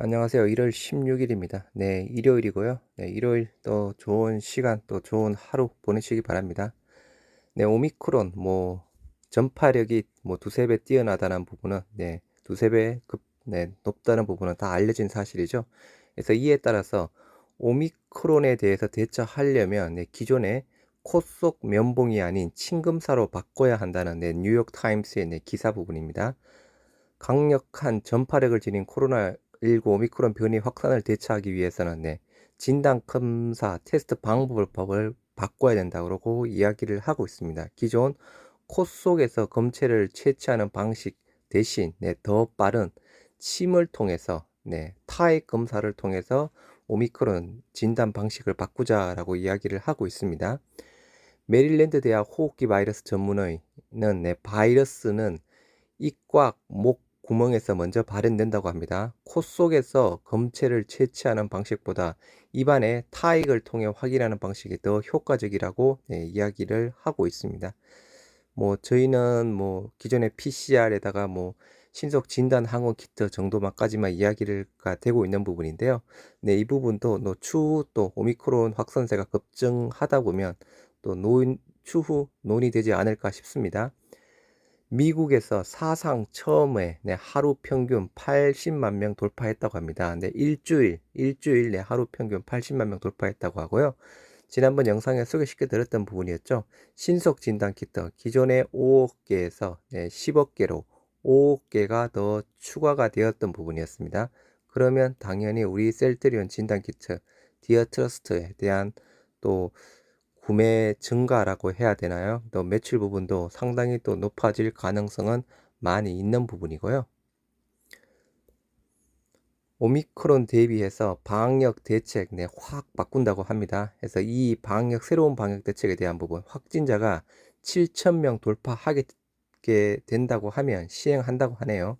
안녕하세요. 1월 16일입니다. 네, 일요일이고요. 네, 일요일 또 좋은 시간, 또 좋은 하루 보내시기 바랍니다. 네, 오미크론, 뭐, 전파력이 뭐 두세 배 뛰어나다는 부분은, 네, 두세 배 급, 네, 높다는 부분은 다 알려진 사실이죠. 그래서 이에 따라서 오미크론에 대해서 대처하려면, 네, 기존의 코 속 면봉이 아닌 침금사로 바꿔야 한다는, 네, 뉴욕 타임스의 네, 기사 부분입니다. 강력한 전파력을 지닌 코로나 19 오미크론 변이 확산을 대처하기 위해서는 네, 진단 검사 테스트 방법을 법을 바꿔야 된다고 그 이야기를 하고 있습니다. 기존 코 속에서 검체를 채취하는 방식 대신 네, 더 빠른 침을 통해서 네, 타액 검사를 통해서 오미크론 진단 방식을 바꾸자라고 이야기를 하고 있습니다. 메릴랜드 대학 호흡기 바이러스 전문의는 네, 바이러스는 입과 목 구멍에서 먼저 발현된다고 합니다. 코 속에서 검체를 채취하는 방식보다 입안의 타액을 통해 확인하는 방식이 더 효과적이라고 네, 이야기를 하고 있습니다. 뭐 저희는 뭐 기존의 PCR에다가 뭐 신속 진단 항원 키트 정도만까지만 이야기가 되고 있는 부분인데요. 네, 이 부분도 뭐 추후 또 오미크론 확산세가 급증하다 보면 또 노, 추후 논의되지 않을까 싶습니다. 미국에서 사상 처음에 네, 하루 평균 80만 명 돌파했다고 합니다. 네, 일주일, 일주일 내 하루 평균 80만 명 돌파했다고 하고요. 지난번 영상에 소개시켜 드렸던 부분이었죠. 신속 진단 키트 기존의 5억 개에서 네, 10억 개로 5억 개가 더 추가가 되었던 부분이었습니다. 그러면 당연히 우리 셀트리온 진단 키트 디어 트러스트에 대한 또 구매 증가라고 해야 되나요? 또 매출 부분도 상당히 또 높아질 가능성은 많이 있는 부분이고요. 오미크론 대비해서 방역 대책 네, 확 바꾼다고 합니다. 그래서 이 방역 새로운 방역 대책에 대한 부분 확진자가 7,000명 돌파하게 된다고 하면 시행한다고 하네요.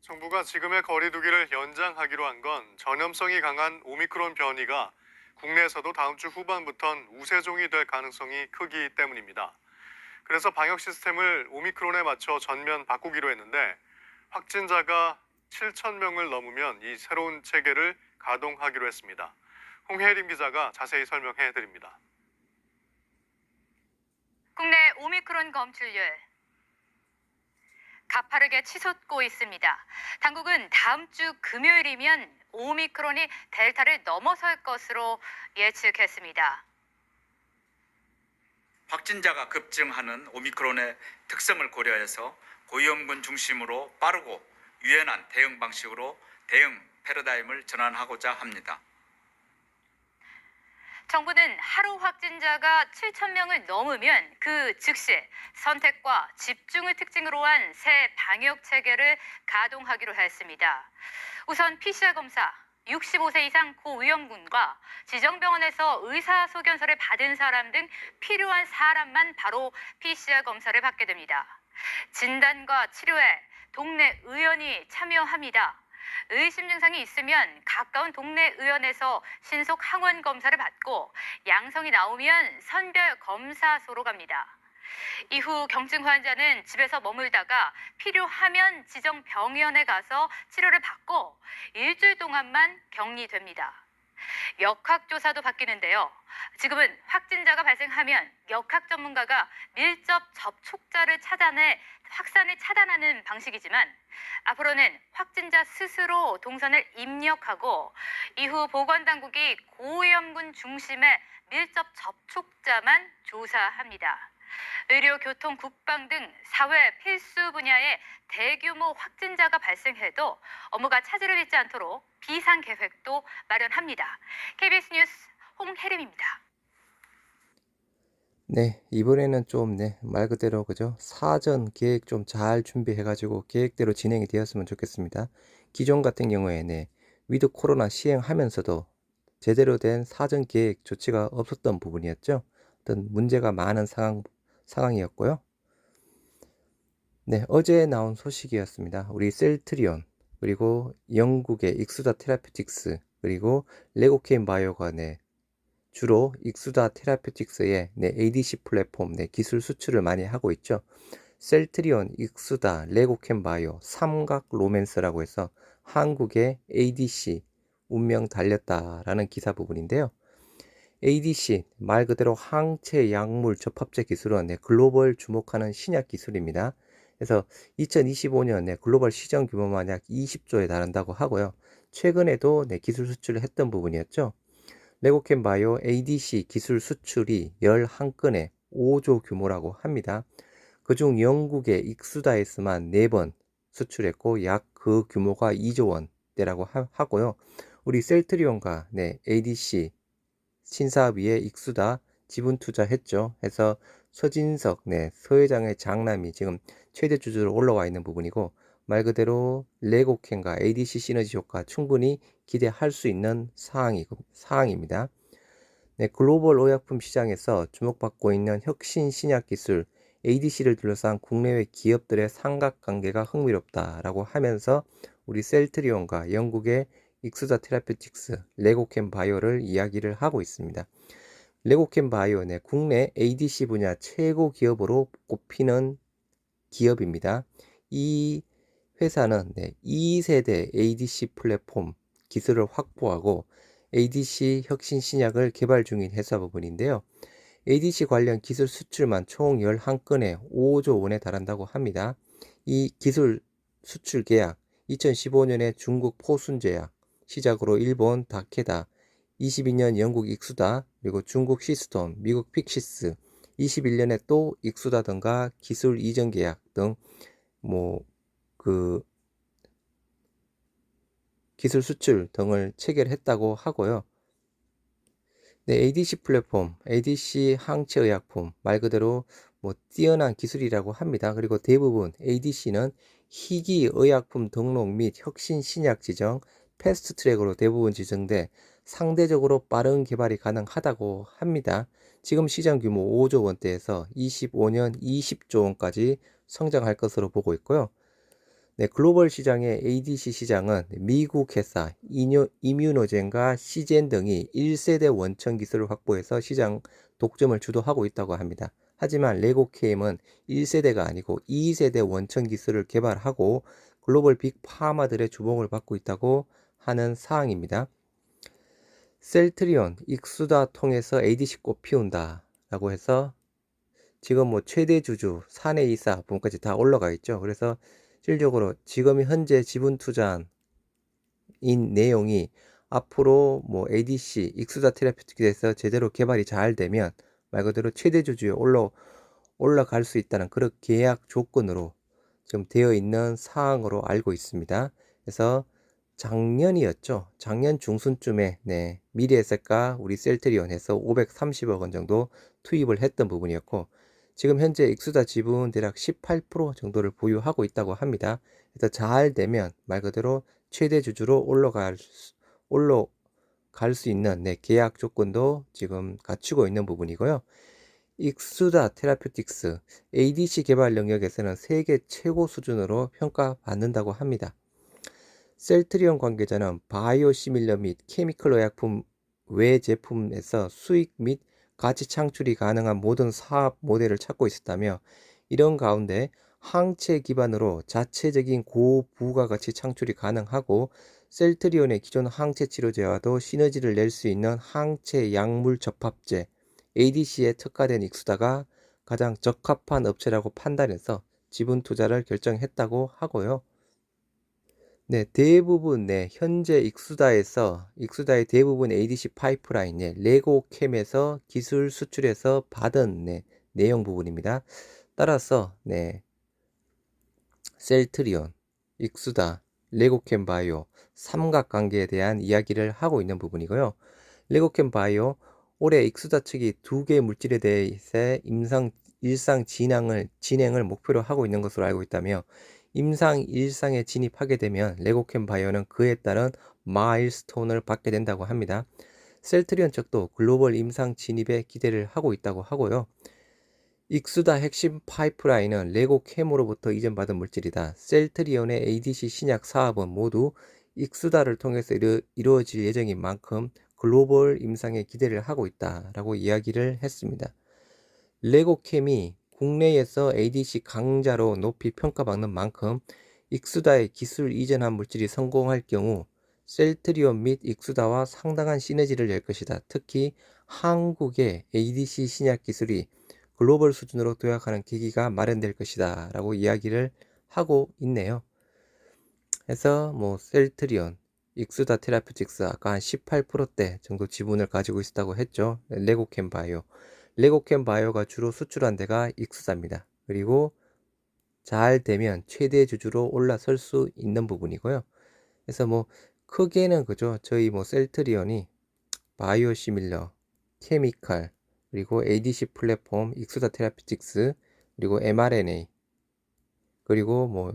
정부가 지금의 거리두기를 연장하기로 한 건 전염성이 강한 오미크론 변이가 국내에서도 다음 주 후반부턴 우세종이 될 가능성이 크기 때문입니다. 그래서 방역 시스템을 오미크론에 맞춰 전면 바꾸기로 했는데 확진자가 7천 명을 넘으면 이 새로운 체계를 가동하기로 했습니다. 홍혜림 기자가 자세히 설명해 드립니다. 국내 오미크론 검출률 가파르게 치솟고 있습니다. 당국은 다음 주 금요일이면 오미크론이 델타를 넘어설 것으로 예측했습니다. 확진자가 급증하는 오미크론의 특성을 고려해서 고위험군 중심으로 빠르고 유연한 대응 방식으로 대응 패러다임을 전환하고자 합니다. 정부는 하루 확진자가 7천 명을 넘으면 그 즉시 선택과 집중을 특징으로 한 새 방역 체계를 가동하기로 했습니다. 우선 PCR 검사, 65세 이상 고위험군과 지정병원에서 의사소견서를 받은 사람 등 필요한 사람만 바로 PCR 검사를 받게 됩니다. 진단과 치료에 동네 의원이 참여합니다. 의심 증상이 있으면 가까운 동네 의원에서 신속 항원 검사를 받고 양성이 나오면 선별 검사소로 갑니다. 이후 경증 환자는 집에서 머물다가 필요하면 지정 병원에 가서 치료를 받고 일주일 동안만 격리됩니다. 역학조사도 바뀌는데요. 지금은 확진자가 발생하면 역학 전문가가 밀접 접촉자를 찾아내 확산을 차단하는 방식이지만 앞으로는 확진자 스스로 동선을 입력하고 이후 보건당국이 고위험군 중심의 밀접 접촉자만 조사합니다. 의료, 교통, 국방 등 사회 필수 분야에 대규모 확진자가 발생해도 업무가 차질을 빚지 않도록 비상 계획도 마련합니다. KBS 뉴스 홍혜림입니다. 네, 이번에는 좀, 네, 말 그대로, 그죠? 사전 계획 좀 잘 준비해가지고 계획대로 진행이 되었으면 좋겠습니다. 기존 같은 경우에, 네, 위드 코로나 시행하면서도 제대로 된 사전 계획 조치가 없었던 부분이었죠. 어떤 문제가 많은 상황, 상황이었고요. 네, 어제 나온 소식이었습니다. 우리 셀트리온, 그리고 영국의 익수다 테라피틱스, 그리고 레고케인 바이오가 네, 주로 익수다 테라피틱스의 네, ADC 플랫폼 네, 기술 수출을 많이 하고 있죠. 셀트리온, 익수다, 레고캠 바이오, 삼각 로맨스라고 해서 한국의 ADC 운명 달렸다라는 기사 부분인데요. ADC 말 그대로 항체 약물 접합제 기술은 네, 글로벌 주목하는 신약 기술입니다. 그래서 2025년 네, 글로벌 시장 규모만 약 20조에 달한다고 하고요. 최근에도 네, 기술 수출을 했던 부분이었죠. 레고캠 바이오 ADC 기술 수출이 11건에 5조 규모라고 합니다. 그중 영국의 익수다에서만 4번 수출했고 약 그 규모가 2조 원대라고 하, 하고요. 우리 셀트리온과 네, ADC 신사위에 익수다 지분 투자했죠. 해서 서진석 네, 서 회장의 장남이 지금 최대 주주로 올라와 있는 부분이고 말 그대로 레고캔과 ADC 시너지 효과 충분히 기대할 수 있는 사항이, 사항입니다. 네, 글로벌 의약품 시장에서 주목받고 있는 혁신 신약 기술 ADC를 둘러싼 국내외 기업들의 삼각관계가 흥미롭다라고 하면서 우리 셀트리온과 영국의 익수자 테라피틱스, 레고캠 바이오를 이야기를 하고 있습니다. 레고캠 바이오 네, 국내 ADC 분야 최고 기업으로 꼽히는 기업입니다. 이 회사는 네, 2세대 ADC 플랫폼 기술을 확보하고 ADC 혁신 신약을 개발 중인 회사 부분인데요. ADC 관련 기술 수출만 총 11건에 5조 원에 달한다고 합니다. 이 기술 수출 계약 2015년에 중국 포순제약, 시작으로 일본 다케다, 22년 영국 익수다, 그리고 중국 시스톤, 미국 픽시스, 21년에 또 익수다 등과 기술 이전 계약 등 뭐 그 기술 수출 등을 체결했다고 하고요. 네, ADC 플랫폼, ADC 항체 의약품 말 그대로 뭐 뛰어난 기술이라고 합니다. 그리고 대부분 ADC는 희귀 의약품 등록 및 혁신 신약 지정, 패스트 트랙으로 대부분 지정돼 상대적으로 빠른 개발이 가능하다고 합니다. 지금 시장 규모 5조 원대에서 25년 20조 원까지 성장할 것으로 보고 있고요. 네, 글로벌 시장의 ADC 시장은 미국 회사 이뮤노젠과 시젠 등이 1세대 원천 기술을 확보해서 시장 독점을 주도하고 있다고 합니다. 하지만 레고케임은 1세대가 아니고 2세대 원천 기술을 개발하고 글로벌 빅 파마들의 주목을 받고 있다고 하는 사항입니다. 셀트리온, 익수다 통해서 ADC 꽃 피운다 라고 해서 지금 뭐 최대 주주, 사내 이사 부분까지 다 올라가 있죠. 그래서 실질적으로 지금 현재 지분 투자인 내용이 앞으로 뭐 ADC, 익수다 테라피틱에서 제대로 개발이 잘 되면 말 그대로 최대 주주에 올라 올라갈 수 있다는 그런 계약 조건으로 지금 되어 있는 사항으로 알고 있습니다. 그래서 작년이었죠. 작년 중순쯤에 네, 미래에셋과 우리 셀트리온에서 530억 원 정도 투입을 했던 부분이었고 지금 현재 익수다 지분 대략 18% 정도를 보유하고 있다고 합니다. 그래서 잘 되면 말 그대로 최대 주주로 올라갈 수, 올라갈 수 있는 네, 계약 조건도 지금 갖추고 있는 부분이고요. 익수다 테라퓨틱스 ADC 개발 영역에서는 세계 최고 수준으로 평가받는다고 합니다. 셀트리온 관계자는 바이오 시밀러 및 케미컬 의약품 외 제품에서 수익 및 가치 창출이 가능한 모든 사업 모델을 찾고 있었다며 이런 가운데 항체 기반으로 자체적인 고부가가치 창출이 가능하고 셀트리온의 기존 항체 치료제와도 시너지를 낼 수 있는 항체 약물 접합제 ADC에 특화된 익수다가 가장 적합한 업체라고 판단해서 지분 투자를 결정했다고 하고요. 네, 대부분 네, 현재 익수다에서 익수다의 대부분 ADC 파이프라인 네, 레고캠에서 기술 수출해서 받은 네, 내용 부분입니다. 따라서 네, 셀트리온, 익수다, 레고캠 바이오 삼각관계에 대한 이야기를 하고 있는 부분이고요. 레고캠 바이오 올해 익수다 측이 두 개의 물질에 대해 임상 일상 진행을 진행을 목표로 하고 있는 것으로 알고 있다며 임상 일상에 진입하게 되면 레고캠 바이오는 그에 따른 마일스톤을 받게 된다고 합니다. 셀트리온 측도 글로벌 임상 진입에 기대를 하고 있다고 하고요. 익수다 핵심 파이프라인은 레고캠으로부터 이전받은 물질이다. 셀트리온의 ADC 신약 사업은 모두 익수다를 통해서 이루, 이루어질 예정인 만큼 글로벌 임상에 기대를 하고 있다라고 이야기를 했습니다. 레고캠이 국내에서 ADC 강자로 높이 평가받는 만큼 익수다의 기술 이전한 물질이 성공할 경우 셀트리온 및 익수다와 상당한 시너지를 낼 것이다. 특히 한국의 ADC 신약 기술이 글로벌 수준으로 도약하는 계기가 마련될 것이다. 라고 이야기를 하고 있네요. 그래서 뭐 셀트리온, 익수다 테라퓨틱스 아까 한 18%대 정도 지분을 가지고 있다고 했죠. 레고캠 바이오. 레고캠 바이오가 주로 수출한 데가 익수다입니다. 그리고 잘 되면 최대 주주로 올라설 수 있는 부분이고요. 그래서 뭐 크게는 그죠. 저희 뭐 셀트리온이 바이오 시밀러, 케미칼, 그리고 ADC 플랫폼, 익수다 테라피틱스, 그리고 mRNA, 그리고 뭐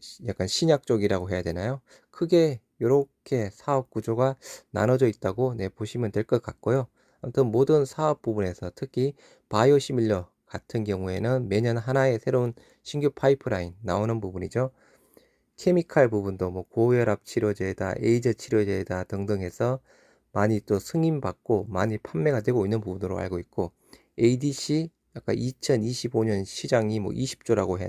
시- 약간 신약 쪽이라고 해야 되나요? 크게 이렇게 사업 구조가 나눠져 있다고 네, 보시면 될 것 같고요. 아무튼 모든 사업 부분에서 특히 바이오 시밀러 같은 경우에는 매년 하나의 새로운 신규 파이프라인 나오는 부분이죠. 케미칼 부분도 뭐 고혈압 치료제다, 에이즈 치료제다 등등 해서 많이 또 승인받고 많이 판매가 되고 있는 부분으로 알고 있고 ADC 약간 2025년 시장이 뭐 20조라고 했?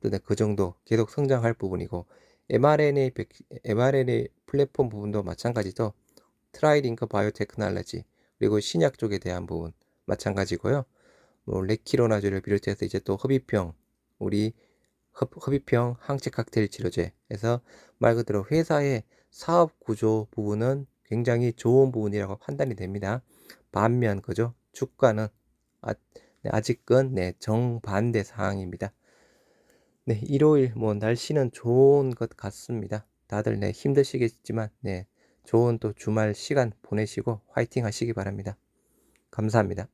근데 그 정도 계속 성장할 부분이고 mRNA 백- mRNA 플랫폼 부분도 마찬가지죠. 트라이링크 바이오테크놀로지 그리고 신약 쪽에 대한 부분 마찬가지고요. 뭐 레키로나주를 비롯해서 이제 또 흡입형 우리 흡, 흡입형 항체 칵테일 치료제에서 말 그대로 회사의 사업 구조 부분은 굉장히 좋은 부분이라고 판단이 됩니다. 반면 그죠? 주가는 아, 네, 아직은 네, 정반대 상황입니다. 네, 일요일 뭐 날씨는 좋은 것 같습니다. 다들 네, 힘드시겠지만 네, 좋은 또 주말 시간 보내시고 화이팅 하시기 바랍니다. 감사합니다.